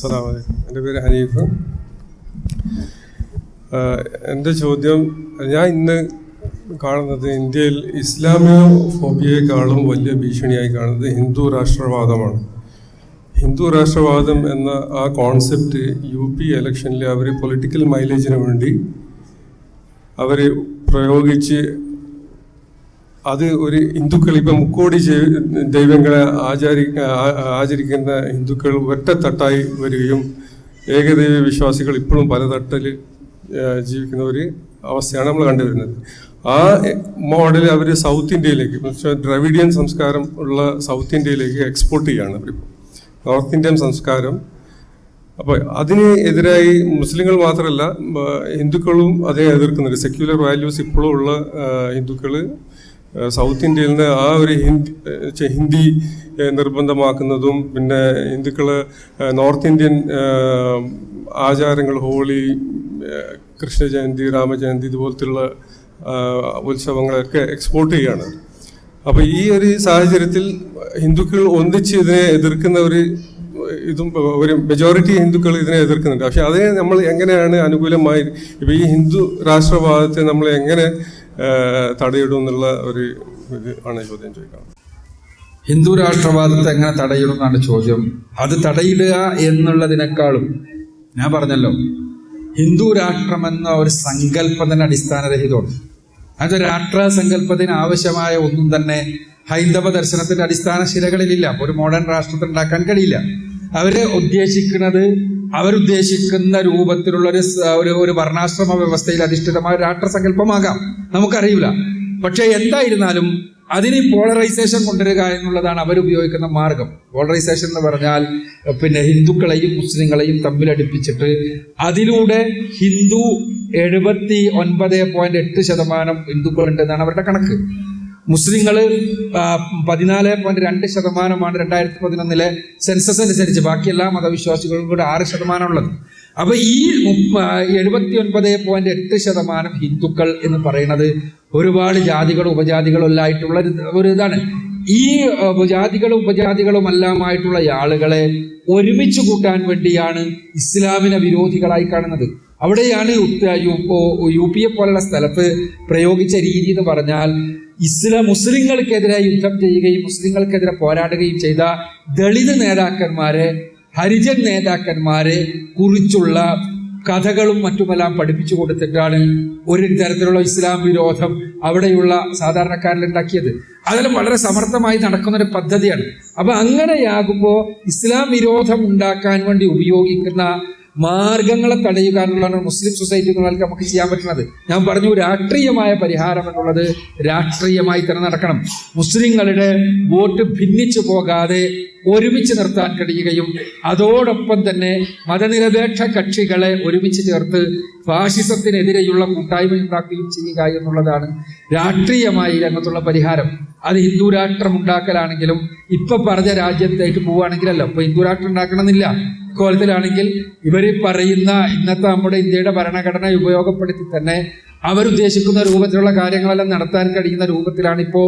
അസ്സലാമു വലൈക്കും എന്റെ പേര് ഹനീഫ്. എന്റെ ചോദ്യം ഞാൻ ഇന്ന് കാണുന്നത് ഇന്ത്യയിൽ ഇസ്ലാമിക ഫോബിയേക്കാളും വലിയ ഭീഷണിയായി കാണുന്നത് ഹിന്ദു രാഷ്ട്രവാദമാണ്. ഹിന്ദു രാഷ്ട്രവാദം എന്ന ആ കോൺസെപ്റ്റ് യു പി ഇലക്ഷനിൽ അവർ പൊളിറ്റിക്കൽ മൈലേജിന് വേണ്ടി അവർ പ്രയോഗിച്ച് അത് ഒരു ഹിന്ദുക്കൾ ഇപ്പം മുക്കോടി ദൈവങ്ങളെ ആചാരി ആചരിക്കുന്ന ഹിന്ദുക്കൾ ഒറ്റത്തട്ടായി വരികയും ഏകദൈവ വിശ്വാസികൾ ഇപ്പോഴും പല തട്ടിൽ ജീവിക്കുന്ന ഒരു അവസ്ഥയാണ് നമ്മൾ കണ്ടുവരുന്നത്. ആ മോഡൽ അവർ സൗത്ത് ഇന്ത്യയിലേക്ക് ദ്രവിഡിയൻ സംസ്കാരം ഉള്ള സൗത്ത് ഇന്ത്യയിലേക്ക് എക്സ്പോർട്ട് ചെയ്യുകയാണ് അവരിപ്പോൾ നോർത്ത് ഇന്ത്യൻ സംസ്കാരം അപ്പോൾ അതിന് എതിരായി മുസ്ലിങ്ങൾ മാത്രമല്ല ഹിന്ദുക്കളും അതേ എതിർക്കുന്നുണ്ട്. സെക്യുലർ വാല്യൂസ് ഇപ്പോഴും ഉള്ള ഹിന്ദുക്കൾ സൗത്ത് ഇന്ത്യയിൽ നിന്ന് ആ ഒരു ഹിന്ദി ഹിന്ദി നിർബന്ധമാക്കുന്നതും പിന്നെ ഹിന്ദുക്കൾ നോർത്ത് ഇന്ത്യൻ ആചാരങ്ങൾ ഹോളി കൃഷ്ണജയന്തി കൃഷ്ണ ജയന്തി രാമജയന്തി ഇതുപോലത്തെയുള്ള ഉത്സവങ്ങളൊക്കെ എക്സ്പോർട്ട് ചെയ്യുകയാണ് അപ്പോൾ ഈ ഒരു സാഹചര്യത്തിൽ ഹിന്ദുക്കൾ ഒന്നിച്ച് ഇതിനെ എതിർക്കുന്ന ഒരു ഇതും ഒരു മെജോറിറ്റി ഹിന്ദുക്കൾ ഇതിനെ എതിർക്കുന്നുണ്ട്. പക്ഷെ അതിനെ നമ്മൾ എങ്ങനെയാണ് അനുകൂലമായി ഇപ്പോൾ ഈ ഹിന്ദു രാഷ്ട്രവാദത്തെ നമ്മൾ എങ്ങനെ തടയിടും എന്നുള്ള ഒരു ഇത് ആണ് ചോദ്യം ചോദിക്കാം ഹിന്ദു രാഷ്ട്രവാദത്തെ എങ്ങനെ തടയിടും എന്നാണ് ചോദ്യം. അത് തടയിടുക എന്നുള്ളതിനേക്കാളും ഞാൻ പറഞ്ഞല്ലോ ഹിന്ദു രാഷ്ട്രം എന്ന ഒരു സങ്കല്പത്തിന് അടിസ്ഥാനരഹിതമാണ്. അത് രാഷ്ട്ര സങ്കല്പത്തിന് ആവശ്യമായ ഒന്നും തന്നെ ഹൈന്ദവ ദർശനത്തിന്റെ അടിസ്ഥാന ശിലകളിലില്ല ഒരു മോഡേൺ രാഷ്ട്രത്തിൽ ഉണ്ടാക്കാൻ കഴിയില്ല. അവർ ഉദ്ദേശിക്കുന്നത് അവരുദ്ദേശിക്കുന്ന രൂപത്തിലുള്ള ഒരു ഒരു വർണാശ്രമ വ്യവസ്ഥയിൽ അധിഷ്ഠിതമായ രാഷ്ട്രസങ്കല്പമാകാം. നമുക്കറിയില്ല. പക്ഷേ എന്തായിരുന്നാലും അതിന് പോളറൈസേഷൻ കൊണ്ടുവരിക എന്നുള്ളതാണ് അവരുപയോഗിക്കുന്ന മാർഗം. പോളറൈസേഷൻ എന്ന് പറഞ്ഞാൽ പിന്നെ ഹിന്ദുക്കളെയും മുസ്ലിങ്ങളെയും തമ്മിലടിപ്പിച്ചിട്ട് അതിലൂടെ ഹിന്ദു എഴുപത്തി ഒൻപത് പോയിന്റ് എട്ട് ശതമാനം ഹിന്ദുക്കളുണ്ട് എന്നാണ് അവരുടെ കണക്ക്. മുസ്ലിങ്ങൾ പതിനാല് പോയിന്റ് രണ്ട് ശതമാനമാണ് രണ്ടായിരത്തി പതിനൊന്നിലെ സെൻസസ് അനുസരിച്ച്. ബാക്കി എല്ലാ മതവിശ്വാസികളും കൂടെ ആറ് ശതമാനമുള്ളത്. അപ്പൊ ഈ എഴുപത്തി ഒൻപത് പോയിന്റ് എട്ട് ശതമാനം ഹിന്ദുക്കൾ എന്ന് പറയുന്നത് ഒരുപാട് ജാതികളും ഉപജാതികളും എല്ലായിട്ടുള്ള ഒരു ഇതാണ്. ഈ ജാതികളും ഉപജാതികളും എല്ലാമായിട്ടുള്ള ആളുകളെ ഒരുമിച്ച് കൂട്ടാൻ വേണ്ടിയാണ് ഇസ്ലാമിനെ വിരോധികളായി കാണുന്നത്. അവിടെയാണ് യു പി എ പോലുള്ള സ്ഥലത്ത് പ്രയോഗിച്ച രീതി എന്ന് പറഞ്ഞാൽ ഇസ്ലാം മുസ്ലിങ്ങൾക്കെതിരെ യുദ്ധം ചെയ്യുകയും മുസ്ലിങ്ങൾക്കെതിരെ പോരാടുകയും ചെയ്ത ദളിത് നേതാക്കന്മാരെ ഹരിജൻ നേതാക്കന്മാരെ കുറിച്ചുള്ള കഥകളും മറ്റുമെല്ലാം പഠിപ്പിച്ചു കൊടുത്തിട്ടാണ് ഒരു തരത്തിലുള്ള ഇസ്ലാം വിരോധം അവിടെയുള്ള സാധാരണക്കാരിൽ ഉണ്ടാക്കിയത്. അതെല്ലാം വളരെ സമർത്ഥമായി നടക്കുന്ന ഒരു പദ്ധതിയാണ്. അപ്പൊ അങ്ങനെയാകുമ്പോൾ ഇസ്ലാം വിരോധം ഉണ്ടാക്കാൻ വേണ്ടി ഉപയോഗിക്കുന്ന മാർഗങ്ങളെ തടയുക എന്നുള്ളതാണ് മുസ്ലിം സൊസൈറ്റികളൊക്കെ നമുക്ക് ചെയ്യാൻ പറ്റുന്നത്. ഞാൻ പറഞ്ഞു രാഷ്ട്രീയമായ പരിഹാരം എന്നുള്ളത് രാഷ്ട്രീയമായി തന്നെ നടക്കണം. മുസ്ലിങ്ങളുടെ വോട്ട് ഭിന്നിച്ചു പോകാതെ ഒരുമിച്ച് നിർത്താൻ കഴിയുകയും അതോടൊപ്പം തന്നെ മതനിരപേക്ഷ കക്ഷികളെ ഒരുമിച്ച് ചേർത്ത് ഫാഷിസത്തിനെതിരെയുള്ള കൂട്ടായ്മ ഉണ്ടാക്കുകയും ചെയ്യുക എന്നുള്ളതാണ് രാഷ്ട്രീയമായി രംഗത്തുള്ള പരിഹാരം. അത് ഹിന്ദു രാഷ്ട്രം ഉണ്ടാക്കലാണെങ്കിലും ഇപ്പൊ പറഞ്ഞ രാജ്യത്തേക്ക് പോവുകയാണെങ്കിലല്ല ഇപ്പൊ ഹിന്ദു രാഷ്ട്രം ഉണ്ടാക്കണമെന്നില്ല. ഇക്കോലത്തിലാണെങ്കിൽ ഇവർ പറയുന്ന ഇന്നത്തെ നമ്മുടെ ഇന്ത്യയുടെ ഭരണഘടന ഉപയോഗപ്പെടുത്തി തന്നെ അവരുദ്ദേശിക്കുന്ന രൂപത്തിലുള്ള കാര്യങ്ങളെല്ലാം നടത്താൻ കഴിയുന്ന രൂപത്തിലാണ് ഇപ്പോൾ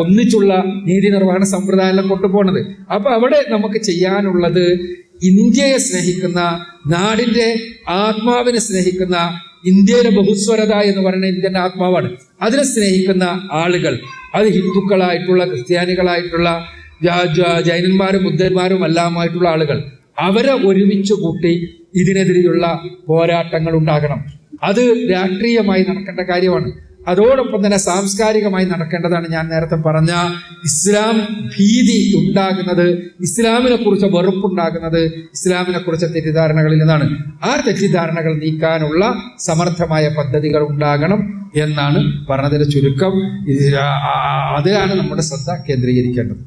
ഒന്നിച്ചുള്ള നീതി നിർവഹണ സമ്പ്രദായം കൊണ്ടുപോകുന്നത്. അപ്പൊ അവിടെ നമുക്ക് ചെയ്യാനുള്ളത് ഇന്ത്യയെ സ്നേഹിക്കുന്ന നാടിന്റെ ആത്മാവിനെ സ്നേഹിക്കുന്ന ഇന്ത്യയുടെ ബഹുസ്വരത എന്ന് പറയുന്ന ഇന്ത്യന്റെ ആത്മാവാണ്. അതിനെ സ്നേഹിക്കുന്ന ആളുകൾ അത് ഹിന്ദുക്കളായിട്ടുള്ള ക്രിസ്ത്യാനികളായിട്ടുള്ള ജൈനന്മാരും ബുദ്ധന്മാരും എല്ലാമായിട്ടുള്ള ആളുകൾ. അവരെ ഒരുമിച്ച് കൂട്ടി ഇതിനെതിരെയുള്ള പോരാട്ടങ്ങൾ ഉണ്ടാകണം. അത് രാഷ്ട്രീയമായി നടക്കേണ്ട കാര്യമാണ്. അതോടൊപ്പം തന്നെ സാംസ്കാരികമായി നടക്കേണ്ടതാണ് ഞാൻ നേരത്തെ പറഞ്ഞ ഇസ്ലാം ഭീതി ഉണ്ടാകുന്നത് ഇസ്ലാമിനെ കുറിച്ച് വെറുപ്പുണ്ടാകുന്നത് ഇസ്ലാമിനെ കുറിച്ച് തെറ്റിദ്ധാരണകളിൽ നിന്നാണ്. ആ തെറ്റിദ്ധാരണകൾ നീക്കാനുള്ള സമർത്ഥമായ പദ്ധതികൾ ഉണ്ടാകണം എന്നാണ് പറഞ്ഞതിന്റെ ചുരുക്കം. അതിലാണ് നമ്മുടെ ശ്രദ്ധ കേന്ദ്രീകരിക്കേണ്ടത്.